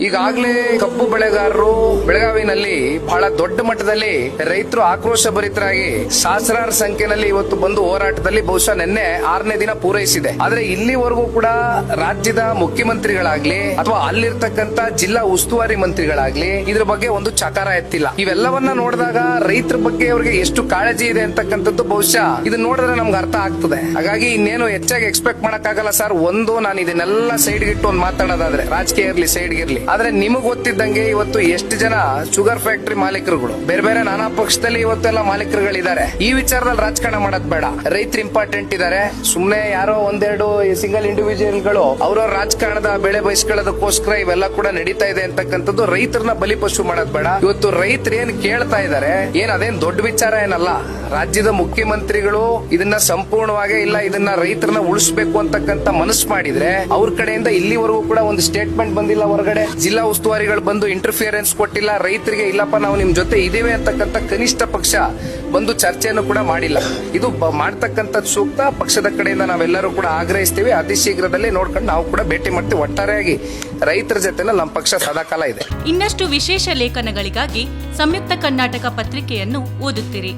ಈಗಾಗಲೇ ಕಬ್ಬು ಬೆಳೆಗಾರರು ಬೆಳಗಾವಿನಲ್ಲಿ ಬಹಳ ದೊಡ್ಡ ಮಟ್ಟದಲ್ಲಿ ರೈತರು ಆಕ್ರೋಶ ಭರಿತರಾಗಿ ಸಹಸ್ರಾರು ಸಂಖ್ಯೆಯಲ್ಲಿ ಇವತ್ತು ಬಂದು ಹೋರಾಟದಲ್ಲಿ ಬಹುಶಃ ನಿನ್ನೆ ಆರನೇ ದಿನ ಪೂರೈಸಿದೆ. ಆದ್ರೆ ಇಲ್ಲಿವರೆಗೂ ಕೂಡ ರಾಜ್ಯದ ಮುಖ್ಯಮಂತ್ರಿಗಳಾಗ್ಲಿ ಅಥವಾ ಅಲ್ಲಿರ್ತಕ್ಕಂತ ಜಿಲ್ಲಾ ಉಸ್ತುವಾರಿ ಮಂತ್ರಿಗಳಾಗ್ಲಿ ಇದ್ರ ಬಗ್ಗೆ ಒಂದು ಚಕಾರ ಎತ್ತಿಲ್ಲ. ಇವೆಲ್ಲವನ್ನ ನೋಡಿದಾಗ ರೈತರ ಬಗ್ಗೆ ಅವರಿಗೆ ಎಷ್ಟು ಕಾಳಜಿ ಇದೆ ಅಂತಕ್ಕಂಥದ್ದು ಬಹುಶಃ ಇದನ್ನ ನೋಡಿದ್ರೆ ನಮ್ಗೆ ಅರ್ಥ ಆಗ್ತದೆ. ಹಾಗಾಗಿ ಇನ್ನೇನು ಹೆಚ್ಚಾಗಿ ಎಕ್ಸ್ಪೆಕ್ಟ್ ಮಾಡಕ್ಕಾಗಲ್ಲ ಸರ್. ಒಂದು, ನಾನು ಇದನ್ನೆಲ್ಲ ಸೈಡ್ ಗಿಟ್ಟು ಒಂದು ಮಾತಾಡೋದಾದ್ರೆ, ರಾಜಕೀಯ ಇರ್ಲಿ ಸೈಡ್ ಇರ್ಲಿ. ಆದ್ರೆ ನಿಮಗ್ ಗೊತ್ತಿದ್ದಂಗೆ ಇವತ್ತು ಎಷ್ಟು ಜನ ಶುಗರ್ ಫ್ಯಾಕ್ಟ್ರಿ ಮಾಲೀಕರುಗಳು? ಬೇರೆ ಬೇರೆ ನಾನಾ ಪಕ್ಷದಲ್ಲಿ ಇವತ್ತೆಲ್ಲ ಮಾಲೀಕರುಗಳಿದ್ದಾರೆ. ಈ ವಿಚಾರದಲ್ಲಿ ರಾಜಕಾರಣ ಮಾಡೋದ್ ಬೇಡ. ರೈತರು ಇಂಪಾರ್ಟೆಂಟ್ ಇದ್ದಾರೆ ಸುಮ್ನೆ ಯಾರೋ ಒಂದೆರಡು ಸಿಂಗಲ್ ಇಂಡಿವಿಜುವಲ್ಗಳು ಅವ್ರವ್ರ ರಾಜಕಾರಣದ ಬೆಳೆ ಬಯಸ್ಕೊಳ್ಳೋದಕ್ಕೋಸ್ಕರ ಇವೆಲ್ಲ ಕೂಡ ನಡೀತಾ ಇದೆ ಅಂತಕ್ಕಂಥದ್ದು ರೈತರನ್ನ ಬಲಿಪಶು ಮಾಡೋದ್ ಬೇಡ. ಇವತ್ತು ರೈತರು ಏನ್ ಕೇಳ್ತಾ ಇದ್ದಾರೆ ಏನ್ ಅದೇನ್ ದೊಡ್ಡ ವಿಚಾರ ಏನಲ್ಲ. ರಾಜ್ಯದ ಮುಖ್ಯಮಂತ್ರಿಗಳು ಇದನ್ನ ಸಂಪೂರ್ಣವಾಗಿ ಇಲ್ಲ, ಇದನ್ನ ರೈತರನ್ನ ಉಳಿಸ್ಬೇಕು ಅಂತಕ್ಕಂತ ಮನಸ್ಸು ಮಾಡಿದ್ರೆ ಅವ್ರ ಕಡೆಯಿಂದ ಇಲ್ಲಿವರೆಗೂ ಕೂಡ ಒಂದು ಸ್ಟೇಟ್ಮೆಂಟ್ ಬಂದಿಲ್ಲ ಹೊರಗಡೆ. ಜಿಲ್ಲಾ ಉಸ್ತುವಾರಿಗಳು ಬಂದು ಇಂಟರ್ಫಿಯರೆನ್ಸ್ ಕೊಟ್ಟಿಲ್ಲ, ರೈತರಿಗೆ ಇಲ್ಲಪ್ಪ, ನಾವು ನಿಮ್ ಜೊತೆ ಇದೇವೆ ಅಂತಕ್ಕಂಥ ಕನಿಷ್ಠ ಪಕ್ಷ ಬಂದು ಚರ್ಚೆಯನ್ನು ಕೂಡ ಮಾಡಿಲ್ಲ. ಇದು ಮಾಡ್ತಕ್ಕಂಥ ಸೂಕ್ತ, ಪಕ್ಷದ ಕಡೆಯಿಂದ ನಾವೆಲ್ಲರೂ ಕೂಡ ಆಗ್ರಹಿಸ್ತೀವಿ. ಅತಿ ಶೀಘ್ರದಲ್ಲೇ ನೋಡ್ಕೊಂಡು ನಾವು ಕೂಡ ಭೇಟಿ ಮಾಡ್ತೀವಿ. ಒಟ್ಟಾರೆಯಾಗಿ ರೈತರ ಜೊತೆನ ನಮ್ಮ ಪಕ್ಷ ಸದಾಕಾಲ ಇದೆ. ಇನ್ನಷ್ಟು ವಿಶೇಷ ಲೇಖನಗಳಿಗಾಗಿ ಸಂಯುಕ್ತ ಕರ್ನಾಟಕ ಪತ್ರಿಕೆಯನ್ನು ಓದುತ್ತಿರಿ.